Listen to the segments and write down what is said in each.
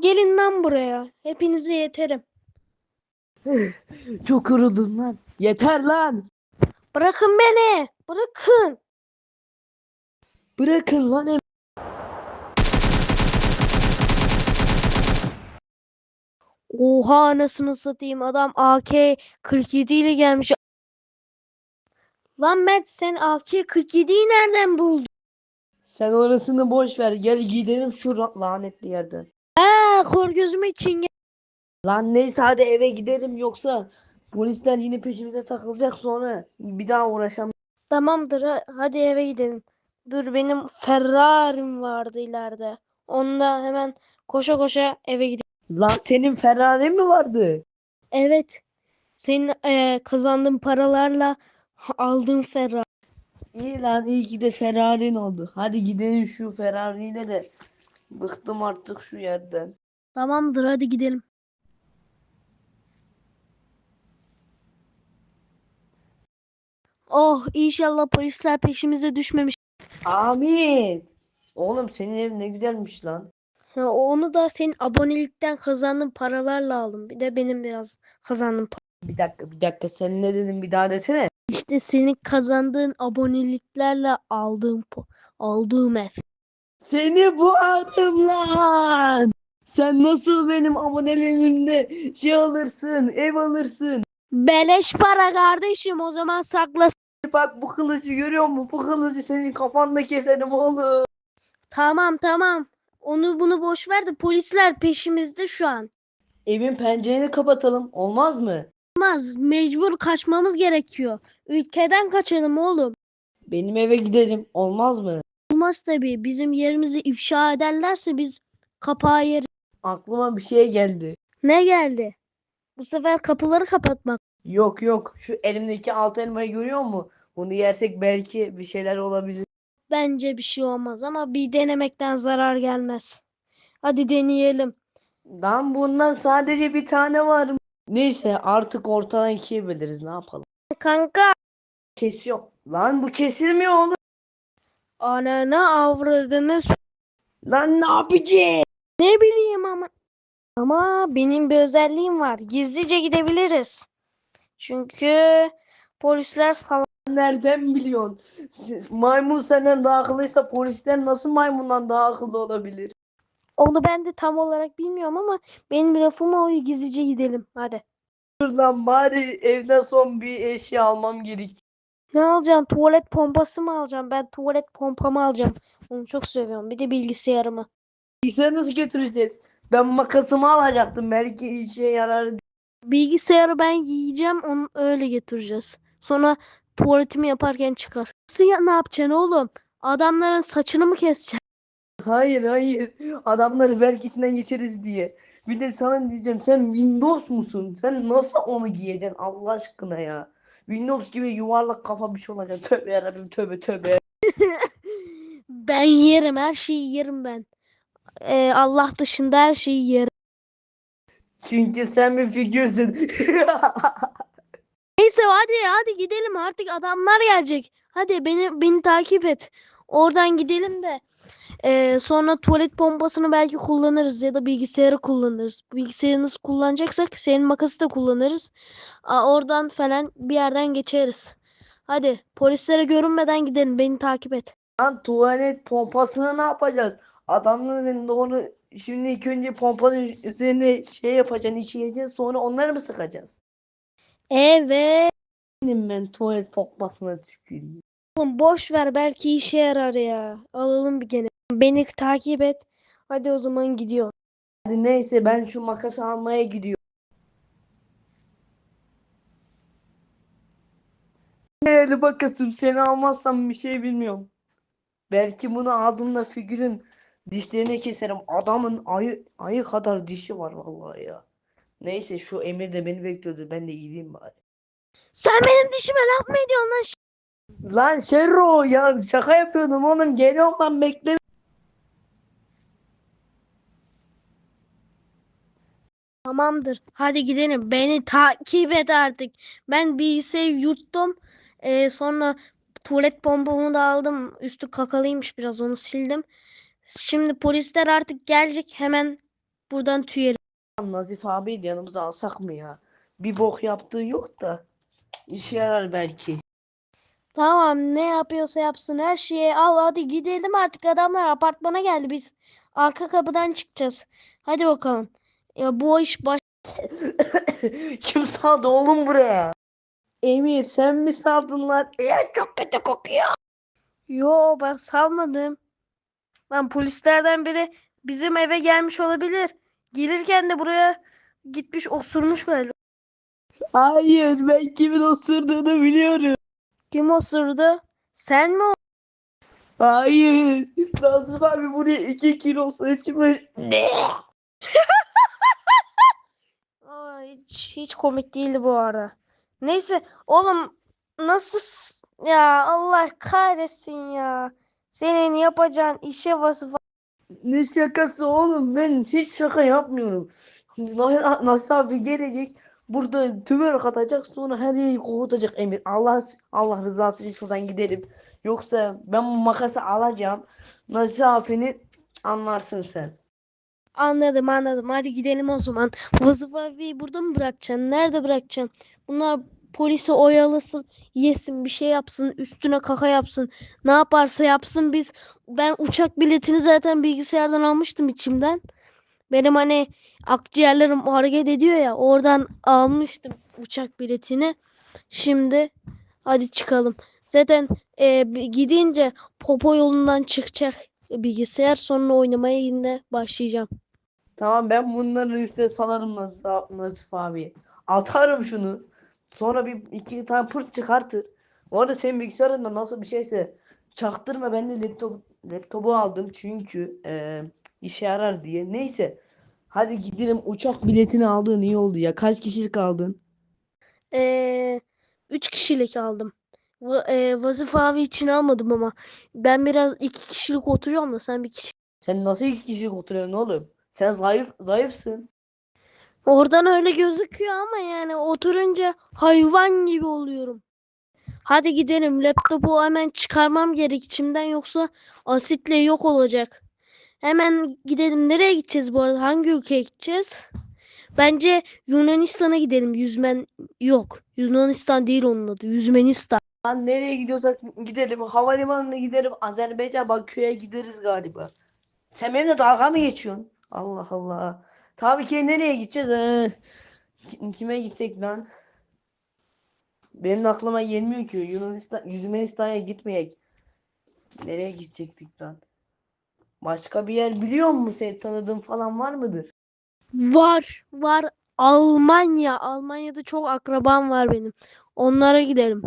Gelin lan buraya. Hepinize yeterim. Çok yoruldum lan. Yeter lan. Bırakın beni. Bırakın. Bırakın lan em- Oha anasını satayım. Adam AK-47 ile gelmiş. Lan Mert sen AK-47'yi nereden buldun? Sen orasını boş ver. Gel gidelim şu lanetli yerden. Kor gözüme çingen. Lan neyse hadi eve gidelim yoksa polisler yine peşimize takılacak sonra bir daha uğraşamam. Tamamdır ha- hadi eve gidelim. Dur benim Ferrari'm vardı ileride. Onunla hemen koşa koşa eve gidelim. Lan senin Ferrari mi vardı? Evet. Senin eee, kazandığın paralarla aldığın Ferrari. İyi lan iyi ki de Ferrari'nin oldu. Hadi gidelim şu Ferrari'yle de. Bıktım artık şu yerden. Tamamdır hadi gidelim. Oh inşallah polisler peşimize düşmemiş. Amin. Oğlum senin ev ne güzelmiş lan. Ha, onu da senin abonelikten kazandığın paralarla aldım. Bir de benim biraz kazandığım para. Bir dakika bir dakika sen ne dedin bir daha desene. İşte senin kazandığın aboneliklerle aldığım po- aldığım ev. Seni bu adım lan. Sen nasıl benim abonelerimde şey alırsın, ev alırsın. Beleş para kardeşim o zaman sakla. Bak bu kılıcı görüyor musun? Bu kılıcı senin kafanda keserim oğlum. Tamam tamam. Onu bunu boş ver de polisler peşimizde şu an. Evin pencereni kapatalım. Olmaz mı? Olmaz. Mecbur kaçmamız gerekiyor. Ülkeden kaçalım oğlum. Benim eve gidelim. Olmaz mı? Olmaz tabii. Bizim yerimizi ifşa ederlerse biz kapağı yer. Aklıma bir şey geldi. Ne geldi? Bu sefer kapıları kapatmak. Yok yok. Şu elimdeki alt elmayı görüyor musun? Bunu yersek belki bir şeyler olabilir. Bence bir şey olmaz ama bir denemekten zarar gelmez. Hadi deneyelim. Lan bundan sadece bir tane var. Neyse artık ortadan ikiye böleriz. Ne yapalım? Kanka. Kesiyor. Lan bu kesilmiyor oğlum. Ananı avradını Lan ne yapacağız? Ne bileyim ama. Ama benim bir özelliğim var. Gizlice gidebiliriz. Çünkü polisler sal- Nereden biliyorsun? Siz- Maymun senden daha akıllıysa polisler nasıl maymundan daha akıllı olabilir? Onu ben de tam olarak bilmiyorum ama benim lafıma uy gizlice gidelim. Hadi. Dur lan bari evden son bir eşya almam gerek. Ne alacaksın? Tuvalet pompası mı alacağım? Ben tuvalet pompamı alacağım. Onu çok seviyorum. Bir de bilgisayarımı. Bilgisayarı nasıl götüreceğiz? Ben makasımı alacaktım. Belki işe yarar. Bilgisayarı ben giyeceğim. Onu öyle getireceğiz. Sonra tuvaletimi yaparken çıkar. Nasıl ya, ne yapacaksın oğlum? Adamların saçını mı keseceksin? Hayır hayır. Adamları belki içinden geçeriz diye. Bir de sana diyeceğim sen Windows musun? Sen nasıl onu giyeceksin Allah aşkına ya? Windows gibi yuvarlak kafa bir şey olacak. Tövbe yarabbim tövbe tövbe. Ben yerim. Her şeyi yerim ben. Ee, Allah dışında her şeyi yerim. Çünkü sen bir figürsün. Neyse hadi hadi gidelim artık adamlar gelecek. Hadi beni beni takip et. Oradan gidelim de eee, sonra tuvalet pompasını belki kullanırız ya da bilgisayarı kullanırız. Bilgisayarı nasıl kullanacaksak senin makası da kullanırız. Aa, oradan falan bir yerden geçeriz. Hadi polislere görünmeden gidelim. Beni takip et. Lan tuvalet pompasını ne yapacağız? Adamların onu şimdi ilk önce pompanın üzerine şey yapacaksın, işleyeceğiz sonra onları mı sıkacağız? Evet. Benim ben tuvalet pompasına tüküreyim. Oğlum boş ver belki işe yarar ya. Alalım bir gene. Beni takip et. Hadi o zaman gidiyor. Hadi neyse ben şu makası almaya gidiyorum. Değerli makasım seni almazsam bir şey bilmiyorum. Belki bunu aldığımda figürün dişlerini keserim. Adamın ayı, ayı kadar dişi var vallahi ya. Neyse şu Emir de beni bekliyordu. Ben de gideyim bari. Sen benim dişime laf mı ediyorsun lan? Lan Şerro ya şaka yapıyordum oğlum. Geliyorum lan bekle. Tamamdır. Hadi gidelim. Beni takip et artık. Ben bilgisayarı yuttum. Ee, sonra tuvalet pompamı da aldım. Üstü kakalıymış biraz onu sildim. Şimdi polisler artık gelecek. Hemen buradan tüyelim. Nazif de yanımıza alsak mı ya? Bir bok yaptığı yok da. İşe yarar belki. Tamam ne yapıyorsa yapsın her şeyi al hadi gidelim artık adamlar apartmana geldi biz arka kapıdan çıkacağız. Hadi bakalım. Ya bu iş baş Kim saldı oğlum buraya? Emir sen mi saldın lan? Ya çok kötü kokuyor. Yo ben salmadım. Lan polislerden biri bizim eve gelmiş olabilir. Gelirken de buraya gitmiş osurmuş galiba. Hayır ben kimin osurduğunu biliyorum. Kim osurdu? Sen mi? Hayır. Nazif abi buraya 2 kilo saçmış. Ne? Aa, hiç, hiç komik değildi bu arada. Neyse oğlum nasıl ya Allah kahretsin ya. Senin yapacağın işe vasıf Ne şakası oğlum ben hiç şaka yapmıyorum. Na- Nasıl abi gelecek burada tümör katacak sonra her yeri kokutacak Emir. Allah Allah rızası için şuradan gidelim. Yoksa ben bu makası alacağım. Nasıl abini anlarsın sen. Anladım anladım. Hadi gidelim o zaman. Vasıf abi burada mı bırakacaksın? Nerede bırakacaksın? Bunlar polisi oyalasın, yesin, bir şey yapsın, üstüne kaka yapsın. Ne yaparsa yapsın biz. Ben uçak biletini zaten bilgisayardan almıştım içimden. Benim hani akciğerlerim hareket ediyor ya oradan almıştım uçak biletini. Şimdi hadi çıkalım. Zaten e, gidince popo yolundan çıkacak bilgisayar sonra oynamaya yine başlayacağım. Tamam ben bunların üstüne salarım Nazif, Nazif abi. Atarım şunu. Sonra bir iki tane pırt çıkartır. Bu arada senin bilgisayarında nasıl bir şeyse çaktırma ben de laptop laptopu aldım çünkü e, işe yarar diye. Neyse. Hadi gidelim uçak biletini aldın iyi oldu ya. Kaç kişilik aldın? Ee, üç kişilik aldım. Va e, Vazif abi için almadım ama ben biraz iki kişilik oturuyorum da sen bir kişi. Sen nasıl iki kişilik oturuyorsun oğlum? Sen zayıf zayıfsın. Oradan öyle gözüküyor ama yani oturunca hayvan gibi oluyorum. Hadi gidelim. Laptopu hemen çıkarmam gerek içimden yoksa asitle yok olacak. Hemen gidelim. Nereye gideceğiz bu arada? Hangi ülkeye gideceğiz? Bence Yunanistan'a gidelim. Yüzmen yok. Yunanistan değil onun adı. Yüzmenistan. Lan nereye gidiyorsak gidelim. Havalimanına gidelim. Azerbaycan Bakü'ye gideriz galiba. Sen benimle dalga mı geçiyorsun? Allah Allah. Tabii ki nereye gideceğiz? Ee, ki- kime gitsek lan? Benim aklıma gelmiyor ki. Yunanistan, Yüzmenistan'a gitmeyek. Nereye gidecektik lan? Başka bir yer biliyor musun? Senin tanıdığın falan var mıdır? Var, var. Almanya. Almanya'da çok akrabam var benim. Onlara gidelim.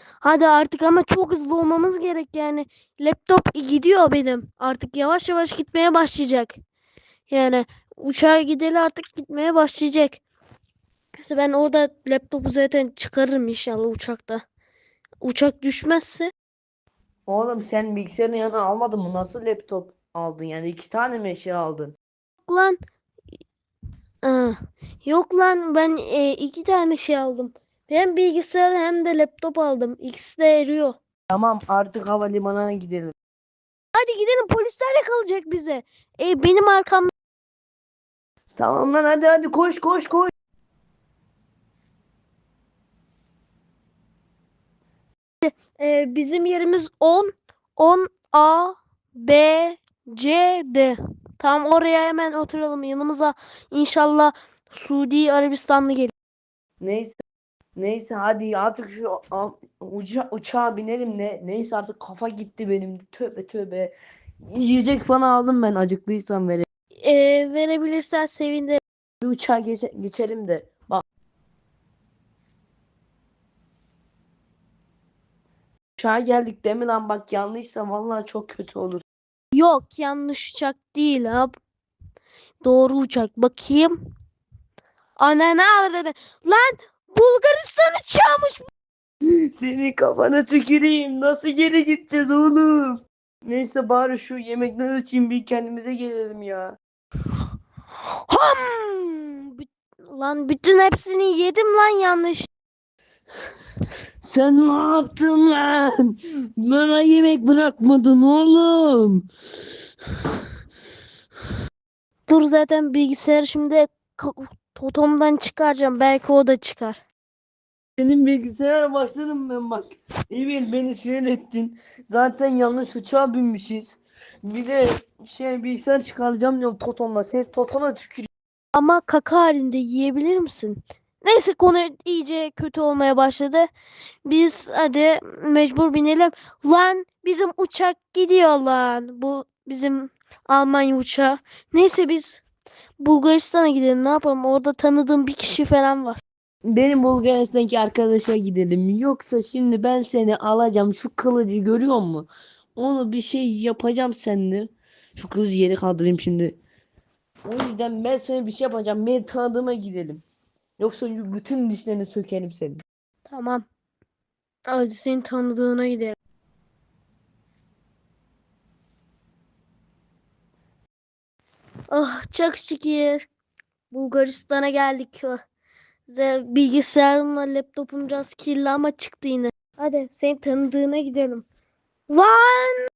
Hadi artık ama çok hızlı olmamız gerek yani. Laptop gidiyor benim. Artık yavaş yavaş gitmeye başlayacak. Yani uçağa gideli artık gitmeye başlayacak. Neyse ben orada laptopu zaten çıkarırım inşallah uçakta. Uçak düşmezse Oğlum sen bilgisayarın yanına almadın mı? Nasıl laptop aldın? Yani iki tane mi şey aldın? lan Aa, yok lan ben e, iki tane şey aldım. Hem bilgisayar hem de laptop aldım. İkisi de eriyor. Tamam artık havalimanına gidelim. Hadi gidelim polisler yakalayacak bize. E, benim arkamda Tamam lan hadi hadi koş koş koş. e, bizim yerimiz 10 10 A B C D. Tamam oraya hemen oturalım. Yanımıza inşallah Suudi Arabistanlı gelir. Neyse. Neyse hadi artık şu uça uçağa binelim ne neyse artık kafa gitti benim tövbe tövbe yiyecek falan aldım ben acıktıysam vere E, verebilirsen sevinirim. bir uçağa geçe- geçelim de bak uçağa geldik değil mi lan bak yanlışsa vallahi çok kötü olur Yok yanlış uçak değil abi. Doğru uçak. Bakayım. Ananı avradı. Lan Bulgaristan uçağımış. senin kafana tüküreyim nasıl geri gideceğiz oğlum neyse bari şu yemekten için bir kendimize gelelim ya Ham! Lan bütün hepsini yedim lan yanlış. Sen ne yaptın lan? Bana yemek bırakmadın oğlum. Dur zaten bilgisayarı şimdi totomdan çıkaracağım. Belki o da çıkar. Senin bilgisayara başlarım ben bak. Emir beni sinir ettin. Zaten yanlış uçağa binmişiz. Bir de şey bilgisayar çıkaracağım diyorum Toton'la. Sen Toton'a tükür. Ama kaka halinde yiyebilir misin? Neyse konu iyice kötü olmaya başladı. Biz hadi mecbur binelim. Lan bizim uçak gidiyor lan. Bu bizim Almanya uçağı. Neyse biz Bulgaristan'a gidelim. Ne yapalım? Orada tanıdığım bir kişi falan var. Benim Bulgaristan'daki arkadaşa gidelim. Yoksa şimdi ben seni alacağım. Şu kılıcı görüyor musun? Onu bir şey yapacağım seninle. Şu kılıcı yere kaldırayım şimdi. O yüzden ben sana bir şey yapacağım. Ben tanıdığıma gidelim. Yoksa bütün dişlerini sökerim senin. Tamam. Hadi senin tanıdığına gidelim. Ah çok şükür. Bulgaristan'a geldik. Ze- Bilgisayarımla laptopum biraz kirli ama çıktı yine. Hadi senin tanıdığına gidelim. Lan!